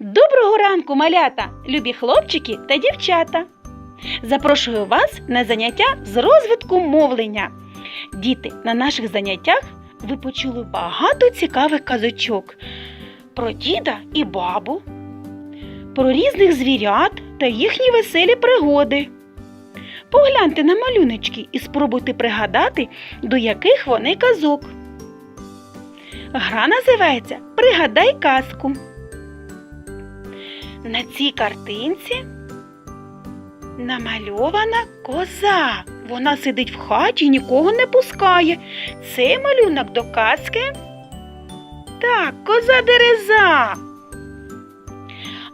Доброго ранку, малята, любі хлопчики та дівчата. Запрошую вас на заняття з розвитку мовлення. Діти, на наших заняттях ви почули багато цікавих казочок про діда і бабу, про різних звірят та їхні веселі пригоди. Погляньте на малюночки і спробуйте пригадати, до яких вони казок. Гра називається Пригадай казку. На цій картинці намальована коза. Вона сидить в хаті і нікого не пускає. Цей малюнок до казки. Так, коза дереза.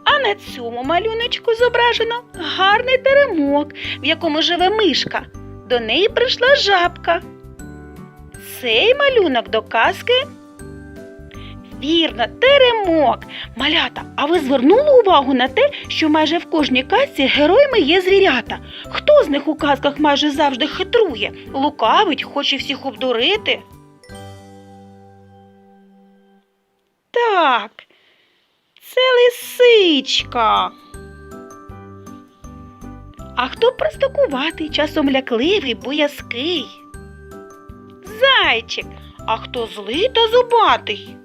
А на цьому малюночку зображено гарний теремок, в якому живе мишка. До неї прийшла жабка. Цей малюнок до казки. Вірно, теремок. Малята, а ви звернули увагу на те, що майже в кожній казці героями є звірята? Хто з них у казках майже завжди хитрує, лукавить, хоче всіх обдурити? Так, це лисичка. А хто простокуватий, часом лякливий, боязкий? Зайчик. А хто злий та зубатий?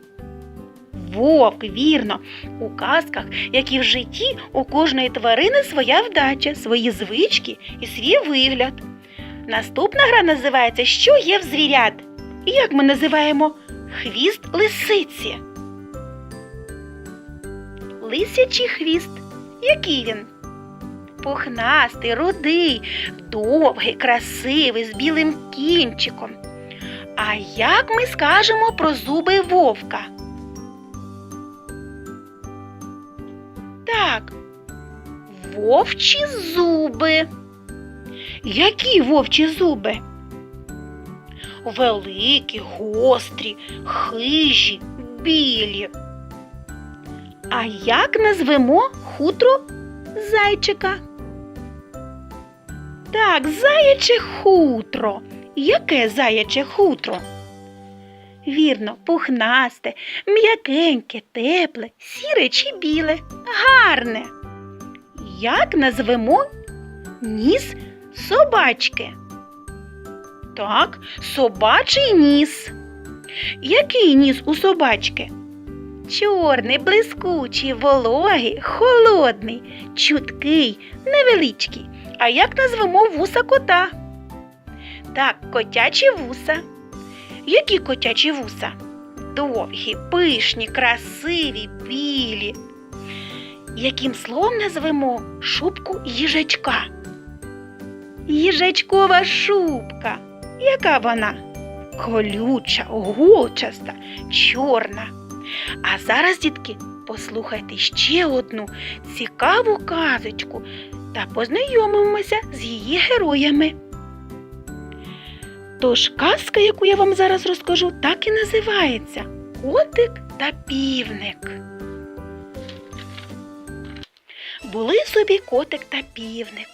Вовк, вірно, у казках, як і в житті, у кожної тварини своя вдача, свої звички і свій вигляд. Наступна гра називається Що є в звірят? І як ми називаємо хвіст лисиці? Лисячий хвіст. Який він? Пухнастий, рудий, довгий, красивий, з білим кінчиком. А як ми скажемо про зуби вовка? Вовчі зуби. Які вовчі зуби? Великі, гострі, хижі, білі. А як назвемо хутро зайчика? Так, заяче хутро. Яке заяче хутро? Вірно, пухнасте, м'якеньке, тепле, сіре чи біле, гарне. Як назвемо ніс собачки? Так, собачий ніс. Який ніс у собачки? Чорний, блискучий, вологий, холодний, чуткий, невеличкий. А як назвемо вуса кота? Так, котячі вуса. Які котячі вуса? Довгі, пишні, красиві, білі. Яким словом назвемо шубку їжачка? Їжачкова шубка. Яка вона? Колюча, голчаста, чорна. А зараз, дітки, послухайте ще одну цікаву казочку та познайомимося з її героями. Тож казка, яку я вам зараз розкажу, так і називається Котик та півник. Були собі котик та півник.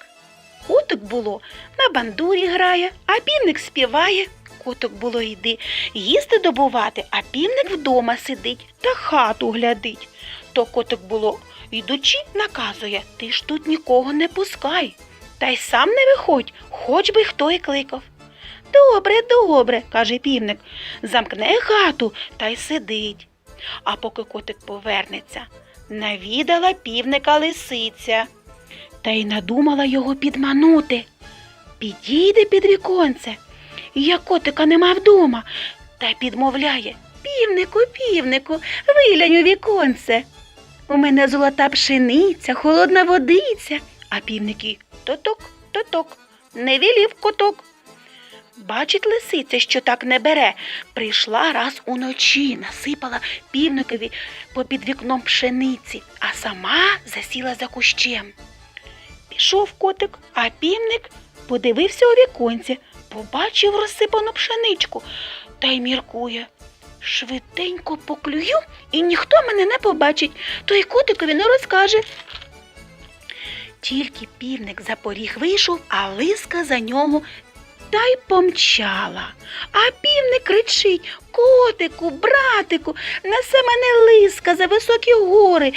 Котик було на бандурі грає, а півник співає. Котик було йди їсти добувати, а півник вдома сидить та хату глядить. То котик було, йдучи, наказує ти ж тут нікого не пускай. Та й сам не виходь, хоч би хто й кликав. Добре, добре, каже півник, замкне хату та й сидить. А поки котик повернеться, навідала півника лисиця та й надумала його підманути. Підійде під віконце, як котика нема вдома, та підмовляє Півнику, півнику, виглянь у віконце. У мене золота пшениця, холодна водиця, а півники тоток, тоток, не вілів коток. Бачить лисиця, що так не бере. Прийшла раз уночі, насипала півникові попід вікном пшениці, а сама засіла за кущем. Пішов котик, а півник подивився у віконці, побачив розсипану пшеничку та й міркує. Швиденько поклюю, і ніхто мене не побачить, то й котикові не розкаже. Тільки півник за поріг вийшов, а лиска за нього та й помчала. А півник кричить Котику, братику, несе мене лиска за високі гори,